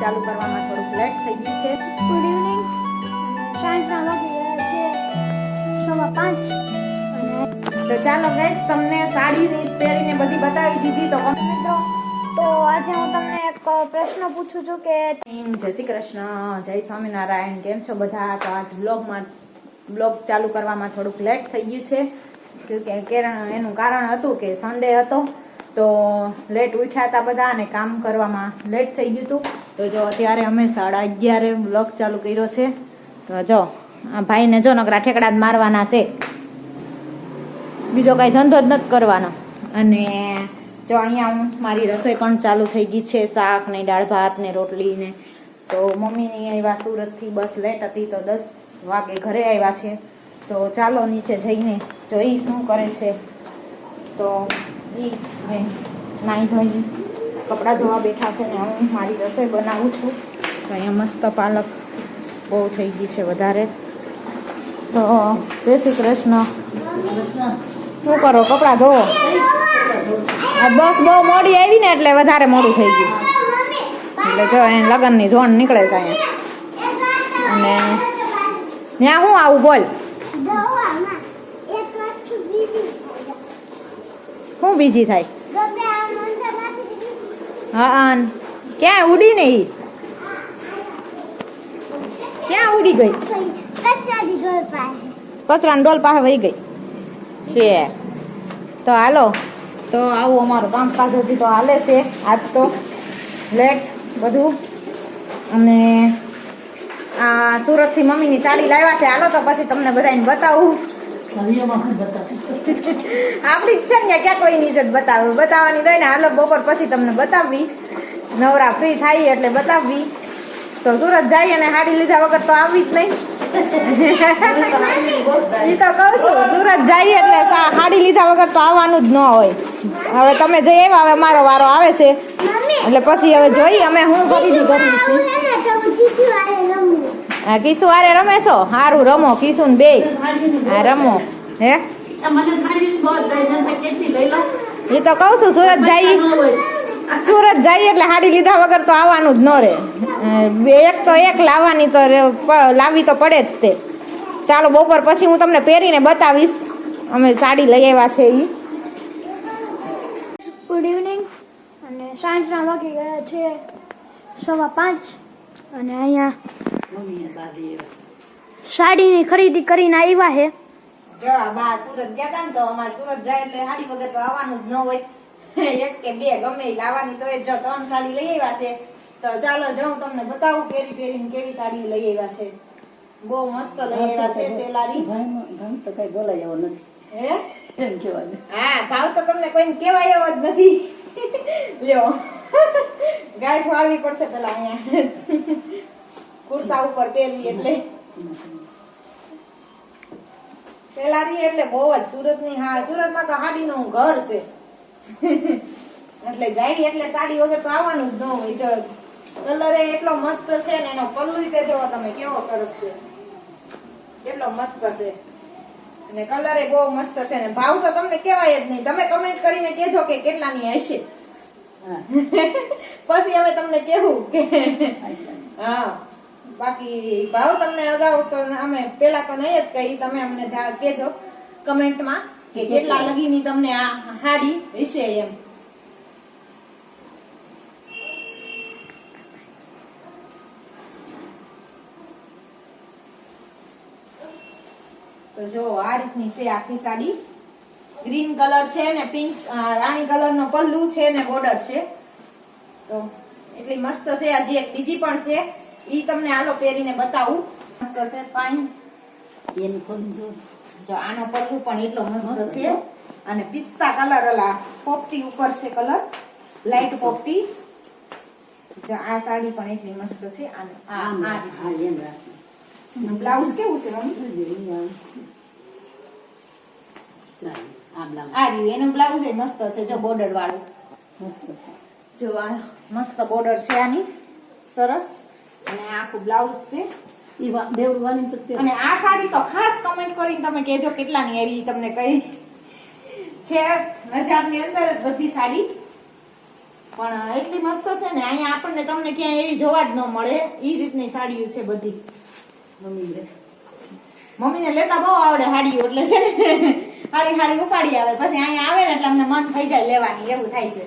ચાલુ કરવામાં થોડુંક લેટ થઈ ગયું છે. ગુડ ઇવનિંગ સાંજના વાગી ગયા છે. સવા પાંચ. તો ચાલો ગાઈસ તમને સાડી પહેરીને બધી બતાવી દીધી તો મિત્રો તો આજે હું તમને એક પ્રશ્ન પૂછું છું કે જય શ્રી કૃષ્ણ જય સ્વામિનારાયણ કેમ છો બધા? તો આજ બ્લોગમાં બ્લોગ ચાલુ કરવામાં થોડુંક લેટ થઈ ગયું છે. કે એનું કારણ હતું કે સન્ડે હતો. તો લેટ ઉઠ્યા હતા બધા અને કામ કરવામાં લેટ થઈ ગયું હતું. તો જો અત્યારે અમે સાડા અગિયારે બ્લોક ચાલુ કર્યો છે. તો જો, આ ભાઈને જો નકરા ઠેકડા જ મારવાના છે. બીજો કાંઈ ધંધો જ નથી કરવાનો. અને જો અહીંયા હું મારી રસોઈ પણ ચાલુ થઈ ગઈ છે, શાક ને દાળ ભાત ને રોટલી ને. તો મમ્મીની આવ્યા સુરતથી બસ લેટ હતી તો દસ વાગે ઘરે આવ્યા છે. તો ચાલો નીચે જઈને જોઈ શું કરે છે. તો એ નાઈ ધોઈ કપડાં ધોવા બેઠા છે ને હું મારી રસોઈ બનાવું છું. તો અહીંયા મસ્ત પાલક બહુ થઈ ગઈ છે વધારે. તો જય શ્રી કૃષ્ણ. શું કરો? કપડાં ધોવો? આ બસ બહુ મોડી આવી ને એટલે વધારે મોડું થઈ ગયું. એટલે જો અહીંયા લગ્નની ધોણ નીકળે છે અહીંયા. અને ત્યાં હું આવું બોલ. શું બીજી થાય? હા ક્યાં ઉડી ને ક્યાં ઉડી ગઈ? કચરાની ડોલ પાસે વહી ગઈ. છે તો હાલો. તો આવું અમારું કામકાજ હજી તો હાલે છે. આજ તો લેટ બધું. અને આ સુરતથી મમ્મીની સાડી લાવ્યા છે. હાલો તો પછી તમને બધાને બતાવું. આપણી જ છે ને ક્યાં કોઈની ઇજ્જત બતાવે? બતાવવાની રહી ને હાલો બપોર પછી તમને બતાવવી નવરા ફ્રી થાય એટલે બતાવવી તો સુરત જઈએ અને હાડી લીધા વગર તો આવવી જ નહીં. ઈ તો કહું છું સુરત જઈએ એટલે હાડી લીધા વગર તો આવવાનું જ ન હોય. હવે તમે જઈ આવ્યા હવે મારો વારો આવે છે. એટલે પછી હવે જોઈએ અમે શું ખરીદી કરવી છે. હા કિશુ હારે રમે છો? હારું રમો કિસુ ને બે હા રમો. હે? એ તો કહું છું સુરત જઈએ સુરત જઈએ એટલે હાડી લીધા વગર તો આવવાનું જ ન રહે. એક તો એક લાવવાની તો લાવવી તો પડે જ તે. ચાલો બપોર પછી હું તમને પહેરીને બતાવીશ. અમે સાડી લઈ આવ્યા છે એ ગુડ ઇવનિંગ અને સાંજના વાગી ગયા છે સવા પાંચ. અને અહીંયા સાડીની ખરીદી કરીને આવ્યા હે. જો બા સુરત ગયા તા ને તો અમારે સુરત જાય એટલે હાડી વગર તો આવવાનું જ ન હોય. એક કે બે ગમે લાવવાની તો જો ત્રણ સાડી લઈ આવ્યા છે. તો ચાલો જાઉં તમને બતાવું પેરી પેરીને કેવી સાડી લઈ આવ્યા છે. બહુ મસ્ત લઈ આવ્યા છે સેલારી. હે? હા ભાવ તો તમને કોઈને કહેવાય એવો જ નથી. લ્યો. ગાંઠ વાળવી પડશે પેલા અહીંયા. કુર્તા ઉપર પહેરવી એટલે. સેલારી એટલે બહુ જ સુરતની હા સુરતમાં તો હાડીનું ઘર છે. એટલે જાય એટલે સાડી વગર તો આવવાનું જ ન હોય. જો કલર એટલો મસ્ત છે ને એનો પલ્લુ તે જોવો તમે કેવો સરસ છે. કેટલો મસ્ત છે. અને કલર એ બહુ મસ્ત છે ને ભાવ તો તમને કહેવાય જ નહીં. તમે કમેન્ટ કરીને કહેજો કે કેટલાની હશે. પછી અમે તમને કહેવું કે હા. બાકી ભાવ તમને અગાઉ તો અમે પેલા તો નહીં જ કહી તમે અમને કેજો કમેન્ટમાં કે કેટલા લગીની તમને આ હાડી વિશે એમ. તો જો આ રીતની છે આખી સાડી. ગ્રીન કલર છે ને પિંક રાણી કલર નો પલ્લુ છે ને બોર્ડર છે. તો એટલી મસ્ત છે હજી એક બીજી પણ છે. ઈ તમને આલો પહેરીને બતાવું. મસ્ત છે ફાઇન જો. આનો પલ્લુ પણ એટલો મસ્ત છે. અને પિસ્તા કલર અલા પોપટી ઉપર છે કલર. લાઈટ પોપટી. જો આ સાડી પણ એટલી મસ્ત છે. અને આ આ રીતનું. બ્લાઉઝ કેવું છે મમ્મી? આ રહ્યું. એનું બ્લાઉઝ એ મસ્ત છે જો બોર્ડર વાળું. જો આ મસ્ત બોર્ડર છે આની. સરસ. અને આખું બ્લાઉઝ છે. અને આ સાડી તો ખાસ કમેન્ટ કરીને તમે કહેજો કેટલાની એવી તમને કઈ છે હજારની અંદર જ બધી સાડી. પણ એટલી મસ્ત છે ને અહીંયા આપણને તમને ક્યાંય એવી જોવા જ ન મળે. એ રીતની સાડીઓ છે બધી. મમ્મીને. મમ્મીને લેતા બહુ આવડે સાડીઓ એટલે છે ને હારી હારી ઉપાડી આવે. પછી અહીંયા આવે ને એટલે અમને મન થઈ જાય લેવાની એવું થાય છે.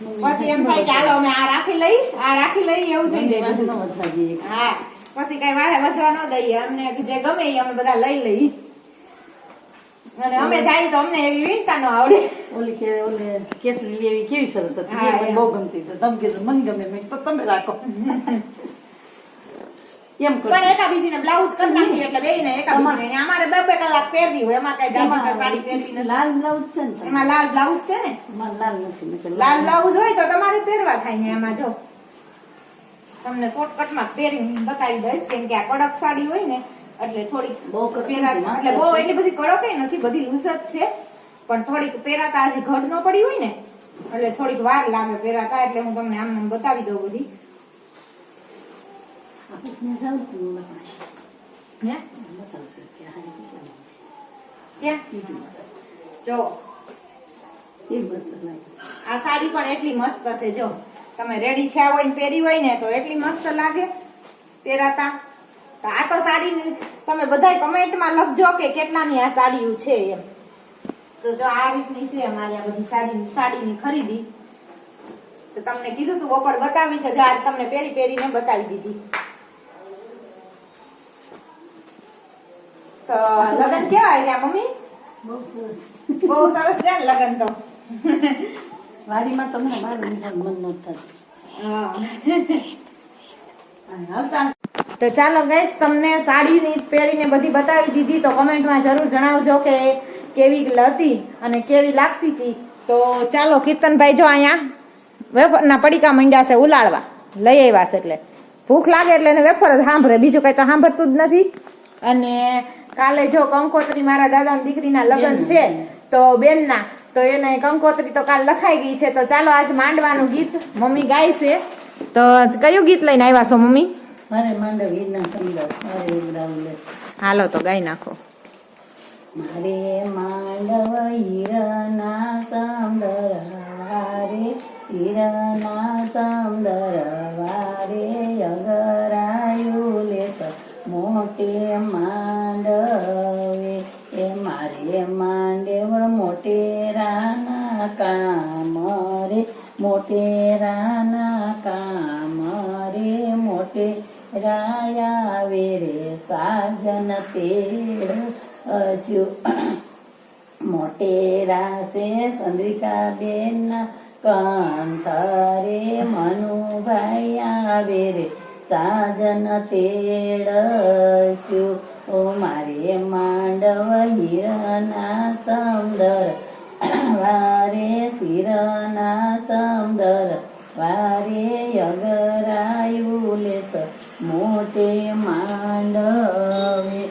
પછી એમ થાય કે હાલો અમે આ રાખી લઈ આ રાખી લઈ એવું થઈ જાય. હા પછી કઈ વારે વધવા ન દઈએ. અમને જે ગમે એ અમે બધા લઈ લઈ અને અમે જાય તો અમને એવી વીણતા ન આવડે. ઓલી કે ઓલી કેસરી લેવી કેવી સરસ હતી. બહુ ગમતી તો તમે કીધું મને ગમે તો તમે રાખો. એમ કરો પણ એકા બીજીને બ્લાઉઝ કરી નાખી એટલે બેયને એકા બીજીને અમારે બે બે કલાક પહેરવી હોય એમાં કઈ જાજી સાડી પહેરવી લાલ બ્લાઉઝ છે ને એમાં લાલ બ્લાઉઝ છે ને? લાલ નથી લાલ બ્લાઉઝ હોય તો તમારે પહેરવા થાય ને એમાં જો. તમને શોર્ટકટમાં પહેરીને બતાવી દઈશ કેમ કે આ કડક સાડી હોય ને એટલે થોડીક બહુ એટલે બહુ એટલી બધી કડક નથી બધી લૂઝ જ છે. પણ થોડીક પહેરાતા હજી ઘડ ન પડી હોય ને એટલે થોડીક વાર લાગે પહેરાતા એટલે હું તમને આમ બતાવી દઉં બધી. જાઉં તો હું બતાવીશ. હે બતાવશું કે આ કેટલામાં છે. ક્યાં જો એ મસ્ત આ સાડી પણ એટલી મસ્ત છે જો. તમે રેડી થયા હોય ને પહેરી હોય ને તો એટલી મસ્ત લાગે. પહેરાતા. તો આ તો સાડી તમે બધા કમેન્ટમાં લખજો કે કેટલાની આ સાડીઓ છે એમ. તો જો આ રીતની છે અમારી આ બધી સાડી સાડીની ખરીદી. તો તમને કીધું તું બપોર બતાવી છે. જો તમને પહેરી પહેરીને બતાવી દીધી. તો લગન કેવા આવ્યા મમ્મી? બહુ સરસ. બહુ સરસ છે લગન તો? વાડીમાં તમને નિહાળ મન ન થતું તો ચાલો ગઈશ તમને સાડીની પહેરીને બધી બતાવી દીધી તો કમેન્ટમાં જરૂર જણાવજો કે કેવી હતી અને કેવી લાગતી હતી. તો ચાલો કીર્તનભાઈ જો અહીંયા વેફરના પડીકા મંડ્યા છે ઉલાળવા. લઈ આવ્યા છે એટલે. ભૂખ લાગે એટલે એને વેફર જ સાંભળે. બીજું કઈ તો સાંભળતું જ નથી. અને કાલે જો કંકોત્રી મારા દાદા દીકરીના લગ્ન છે તો બેનના તો એને કંકોત્રી તો કાલ લખાઈ ગઈ છે તો ચાલો આજ માંડવાનું ગીત મમ્મી ગાય છે. તો કયું ગીત લઈને આવ્યા છો મમ્મી? મારે માંડવ સંદાસ મારે હાલો તો ગાઈ નાખો. મારે માંડવ ઈરના સંદર વારે શિરના સંદર વારે અગરાયું લેસ મોટે માંડવે, એ મારે માંડવ મોટેરાના કામ રે મોટેરાના કામ રે, મોટે રાયા વેરે સાજન તેડ અસ્યું મોટેરા સે ચંદ્રિકા બેન કાંતરે મનુભાઈ આવે રે સાજન તેડસ્યું. ઓ મારે માંડવ હિરના સમદર. વારે શિરના સમદર. વારે અગરાયું લેસ. મોટે માંડવે.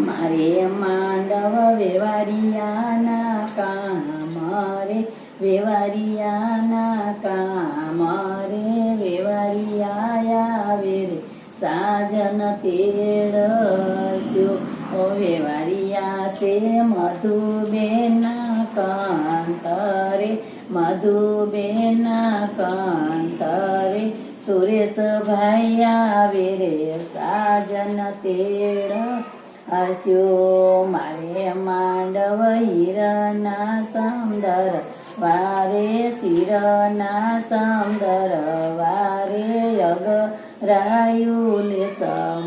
મારે માંડવ વેવારિયાના કામ. મારે વેવારિયાના કામ. વેવારિયા રે. સાજન તેડસ્યો. ઓ વેવારિયા સે મધુબેના કાંતરે. મધુબેના કાંતરે. સુરેશ ભાઈ આવે રે. સાજન તેડ હસ્યો મારે માંડવ હીરના સમદર વારે શિરના સમદર વારે અગ રાયું લેસ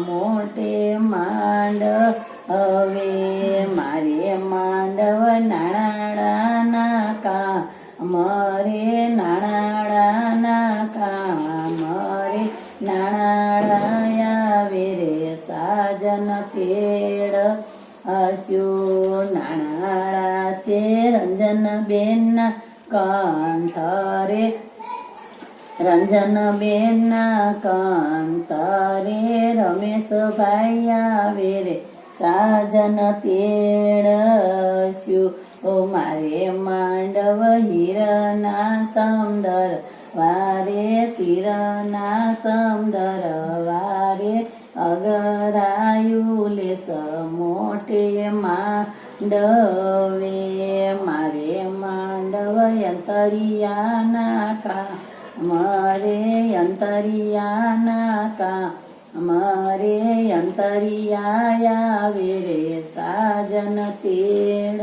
મોટે માંડ. હવે મારે માંડવ નાણાડાના કા મરે નાણાડાના કા મરે નાણાડાયા વેરે સાજન તેડ. હસ્યો નાણાળા સે રંજન બેન કાંથરે રંજન બેન કાંતરે રમેશ ભાઈ આવે રે. સાજન તેડસ્યું. ઓ મારે માંડવ હિરના સમદર. વારે શિરના સમદર. વારે અગરાયું લેસ મોટે માંડવે. મારે માંડવ અંતરિયાના કામ રે અંતરિયાના કા અમારે અંતરિયા રે સાજન તેડ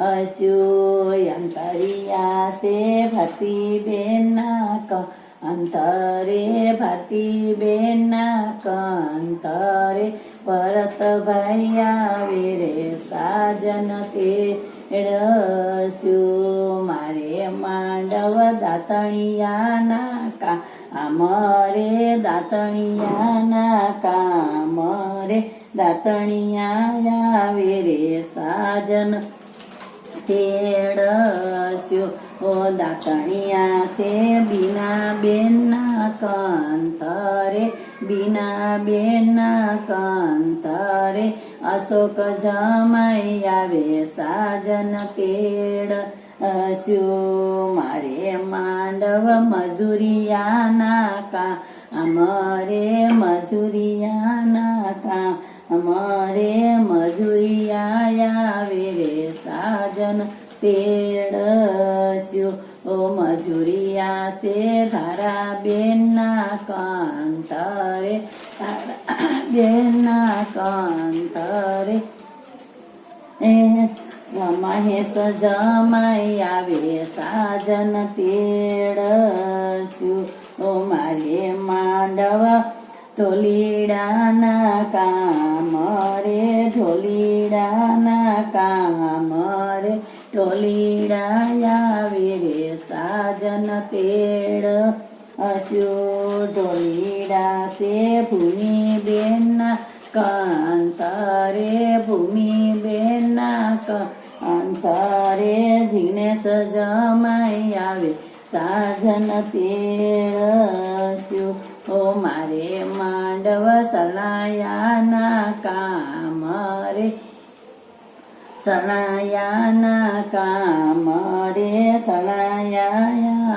અસ્યો અંતરિયા સે ભક્તિ બેના ક અંતરે ભક્તિ બેના ક અંતરે પરત ભૈયા રે સાજન તેડસ્યો મારે માંડવ દાતણિયાના કા, અમરે દાતણિયાના કામ રે દાતણિયા આવે રે સાજન. તેડસ્યો ઓ દાતણિયા સે બીના બેનના કાંતરે, બીના બેનના કંતરે અશોક જમાઈ આવે સાજન તેડ અસ્યો મારે માંડવ મજુરિયાના કા અમારે મજુરિયાના કા અમારે મજુરિયા આવે રે સાજન તેડસ્યો ઓ મજુરિયા સે ધારા બેનના કાંતરે બેનના કાંતરે એ મહેશ જમાઈ આવે, સાજન તેડશું. ઓ મારે માંડવ, ઢોલીડાના કામ રે, ઢોલીડાના કામ રે. ઢોલીડા આવે રે, સાજન તેડ અસ્યો જીનેશ જમાઈ આવે સાજન તેડસ્યો. ઓ મારે માંડવ સલાયાના કામ રે સણાયાના કામ રે સણાયા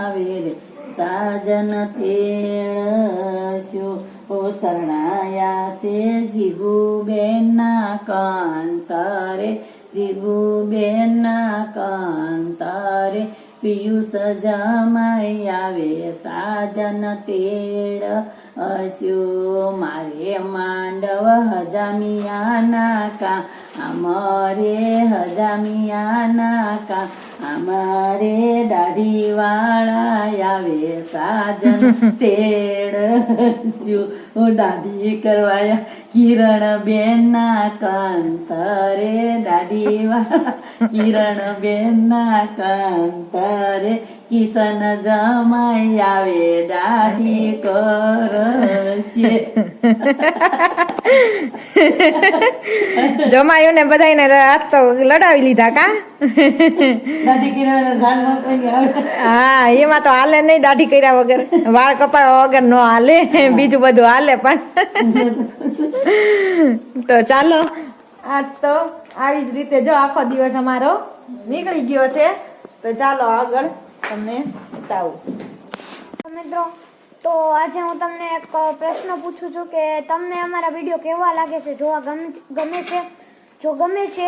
આવે રે. સાજન તેડસ્યો, ઓ શરણાયા સે જીગુબેનના કાંતરે જીગુબેનના કાંતરે પિયુષ જમાઈ આવે, સાજન તેડ અસ્યો મારે માંડવ હજામિયાના કા, અમારે હજામિયાના કા અમારે દાઢી વાળા આવે સાજન તેડ. હું દાઢી કરવાયા? કિરણ બેનના કંતરે દાઢી વાળા કિરણ બેન ના કંતરે કિશન જમાઈ આવે દાઢી કરશે. જમાયું ને બધાને હાથ તો લડાવી લીધા કા? હા એમાં તો હાલે નહીં દાઢી કર્યા વગર. વાળ કપાયા વગર નો હાલે. બીજું બધું હાલે પણ. તો ચાલો આજ તો આવી જ રીતે જો આખો દિવસ અમારો નીકળી ગયો છે. તો ચાલો આગળ તમને બતાવું. મિત્રો, તો આજે હું તમને એક પ્રશ્ન પૂછું છું કે તમને અમારા વીડિયો કેવા લાગે છે? જોવા ગમે છે? જો ગમે છે,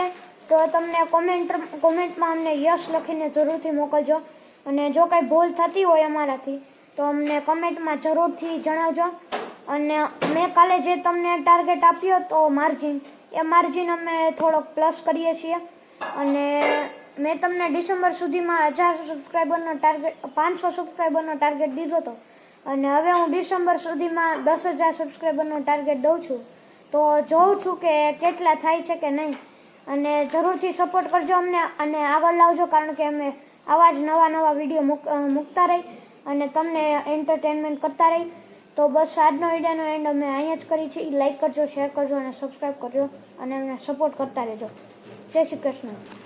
તો તમને કોમેન્ટ કોમેન્ટમાં અમને યશ લખીને જરૂરથી મોકલજો. અને જો કાંઈ ભૂલ થતી હોય અમારાથી, તો અમને કમેન્ટમાં જરૂરથી જણાવજો. અને મેં કાલે જે તમને ટાર્ગેટ આપ્યો તો માર્જિન એ માર્જિન અમે થોડોક પ્લસ કરીએ છીએ. અને મેં તમને ડિસેમ્બર સુધીમાં હજાર સબસ્ક્રાઈબરનો ટાર્ગેટ પાંચસો સબસ્ક્રાઈબરનો ટાર્ગેટ દીધો હતો. અને હવે હું ડિસેમ્બર સુધીમાં દસ હજાર સબસ્ક્રાઈબરનો ટાર્ગેટ દઉં છું. તો જોઉં છું કે કેટલા થાય છે કે નહીં. અને જરૂરથી સપોર્ટ કરજો અમને અને આગળ લાવજો, કારણ કે અમે આવા જ નવા નવા વીડિયો મૂક મૂકતા રહી અને તમને એન્ટરટેનમેન્ટ કરતા રહી. તો બસ આજનો વિડીયોનો એન્ડ અમે અહીંયા જ કરી છે લાઇક કરજો શેર કરજો અને સબસ્ક્રાઈબ કરજો અને અમને સપોર્ટ કરતા રહેજો. જય શ્રી કૃષ્ણ.